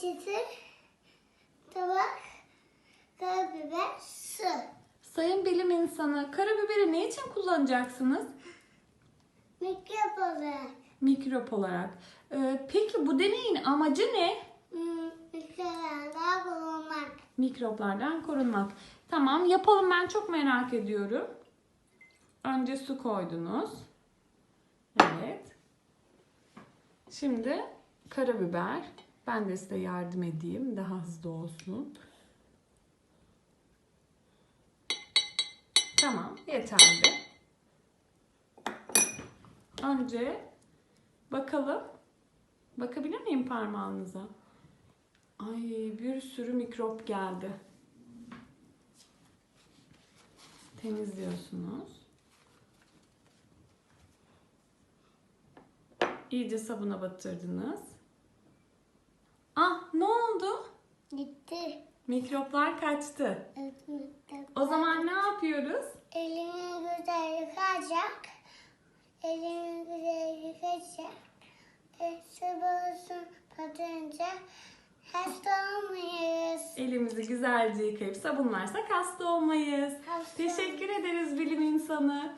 peçete, tabak, karabiber, su. Sayın bilim insanı, karabiberi ne için kullanacaksınız? Mikrop olarak. Mikrop olarak. Ee, peki bu deneyin amacı ne? Hmm, mikrolarda bulunmak. Mikroplardan korunmak. Tamam yapalım ben çok merak ediyorum. Önce su koydunuz. Evet. Şimdi karabiber. Ben de size yardım edeyim. Daha hızlı olsun. Tamam yeterli. Önce bakalım. Bakabilir miyim parmağınıza? Ay bir sürü mikrop geldi. Temizliyorsunuz. İyice sabuna batırdınız. Mikroplar kaçtı. Evet. O zaman ne yapıyoruz? Elini güzel yıkayacak. Elini güzel yıkayacak. E, sabahısın patınca hasta olmayız. Elimizi güzelce yıkayıp sabunlarsak hasta olmayız. Hasta Teşekkür ederiz bilim insanı.